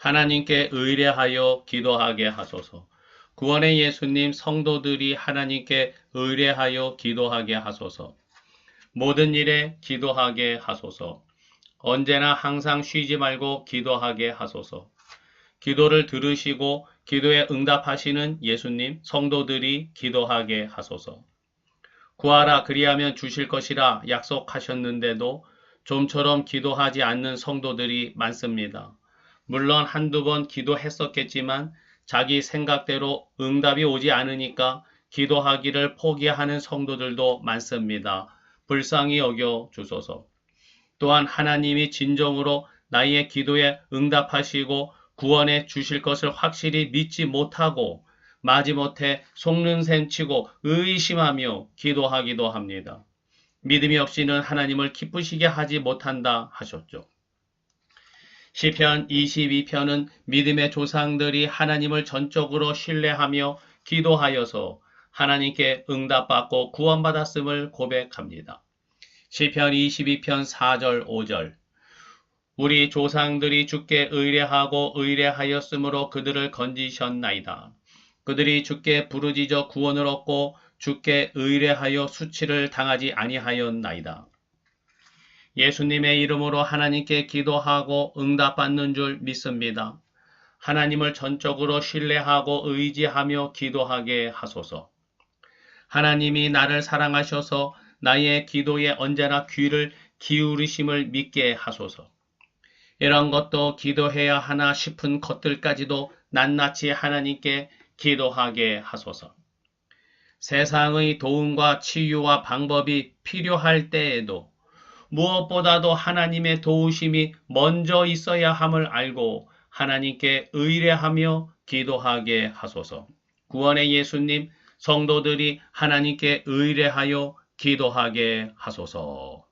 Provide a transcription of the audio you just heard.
하나님께 의뢰하여 기도하게 하소서. 구원의 예수님 성도들이 하나님께 의뢰하여 기도하게 하소서. 모든 일에 기도하게 하소서. 언제나 항상 쉬지 말고 기도하게 하소서. 기도를 들으시고 기도에 응답하시는 예수님 성도들이 기도하게 하소서. 구하라 그리하면 주실 것이라 약속하셨는데도 좀처럼 기도하지 않는 성도들이 많습니다. 물론 한두 번 기도했었겠지만 자기 생각대로 응답이 오지 않으니까 기도하기를 포기하는 성도들도 많습니다. 불쌍히 여겨 주소서. 또한 하나님이 진정으로 나의 기도에 응답하시고 구원해 주실 것을 확실히 믿지 못하고 마지못해 속는 셈 치고 의심하며 기도하기도 합니다. 믿음이 없이는 하나님을 기쁘시게 하지 못한다 하셨죠. 시편 22편은 믿음의 조상들이 하나님을 전적으로 신뢰하며 기도하여서 하나님께 응답받고 구원받았음을 고백합니다. 시편 22편 4절 5절 우리 조상들이 주께 의뢰하고 의뢰하였으므로 그들을 건지셨나이다. 그들이 주께 부르짖어 구원을 얻고 주께 의뢰하여 수치를 당하지 아니하였나이다. 예수님의 이름으로 하나님께 기도하고 응답받는 줄 믿습니다. 하나님을 전적으로 신뢰하고 의지하며 기도하게 하소서. 하나님이 나를 사랑하셔서 나의 기도에 언제나 귀를 기울이심을 믿게 하소서. 이런 것도 기도해야 하나 싶은 것들까지도 낱낱이 하나님께 기도하게 하소서. 세상의 도움과 치유와 방법이 필요할 때에도 무엇보다도 하나님의 도우심이 먼저 있어야 함을 알고 하나님께 의뢰하며 기도하게 하소서. 구원의 예수님, 성도들이 하나님께 의뢰하여 기도하게 하소서.